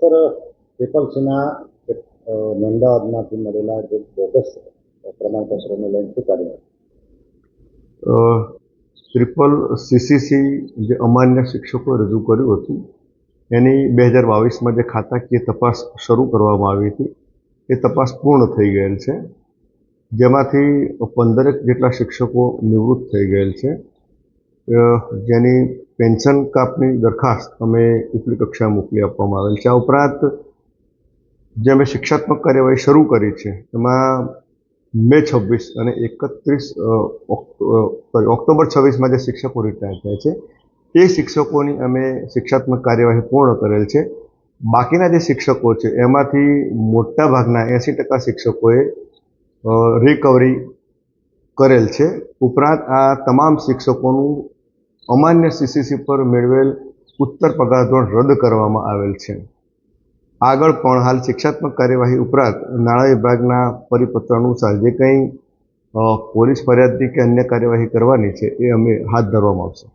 Sir પીપલસીના અમદાવાદમાંથી મળેલા જે bogus પ્રમાણપત્રોને લઈને શું ટ્રિપલ સીસીસી જે અમાન્ય શિક્ષકોએ રજૂ કર્યું હતું, એની બે હજાર બાવીસમાં જે ખાતાકીય તપાસ શરૂ કરવામાં આવી હતી, એ તપાસ પૂર્ણ થઈ ગયેલ છે. જેમાંથી પંદરેક જેટલા શિક્ષકો નિવૃત્ત થઈ ગયેલ છે. જેની પેન્શન કાપની દરખાસ્ત અમે ઉપલી કક્ષાએ મોકલી આપવામાં આવેલ છે. આ ઉપરાંત જે અમે શિક્ષાત્મક કાર્યવાહી શરૂ કરી છે, એમાં મે છવ્વીસ અને એકત્રીસ સોરી, ઓક્ટોબર છવ્વીસમાં જે શિક્ષકો રિટાયર થયા છે એ શિક્ષકોની અમે શિક્ષાત્મક કાર્યવાહી પૂર્ણ કરેલ છે. બાકીના જે શિક્ષકો છે, એમાંથી મોટા ભાગના એંસી ટકા શિક્ષકોએ રિકવરી કરેલ છે. ઉપરાંત આ તમામ શિક્ષકોનું અમાન્ય સીસીસી પર મેળવેલ ઉત્તર પગાર ધોરણ રદ કરવામાં આવેલ છે. આગળ પણ હાલ શિક્ષાત્મક કાર્યવાહી ઉપરાંત નાણાં વિભાગના પરિપત્ર અનુસાર જે કંઈ પોલીસ ફરિયાદની કે અન્ય કાર્યવાહી કરવાની છે એ અમે હાથ ધરવામાં આવશે.